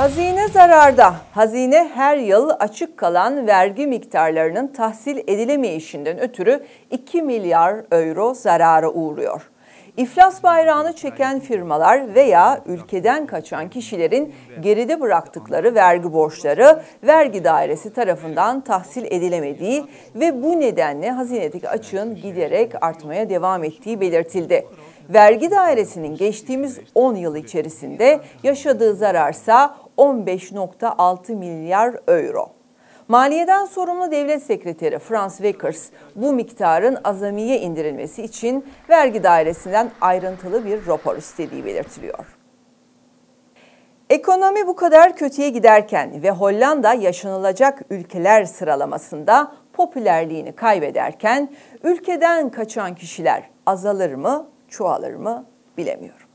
Hazine zararda. Hazine her yıl açık kalan vergi miktarlarının tahsil edilemeyişinden ötürü 2 milyar euro zarara uğruyor. İflas bayrağını çeken firmalar veya ülkeden kaçan kişilerin geride bıraktıkları vergi borçları vergi dairesi tarafından tahsil edilemediği ve bu nedenle hazinedeki açığın giderek artmaya devam ettiği belirtildi. Vergi dairesinin geçtiğimiz 10 yıl içerisinde yaşadığı zararsa 15.6 milyar euro. Maliyeden sorumlu devlet sekreteri Franz Weckers bu miktarın azamiye indirilmesi için vergi dairesinden ayrıntılı bir rapor istediği belirtiliyor. Ekonomi bu kadar kötüye giderken ve Hollanda yaşanılacak ülkeler sıralamasında popülerliğini kaybederken ülkeden kaçan kişiler azalır mı, çoğalır mı bilemiyorum.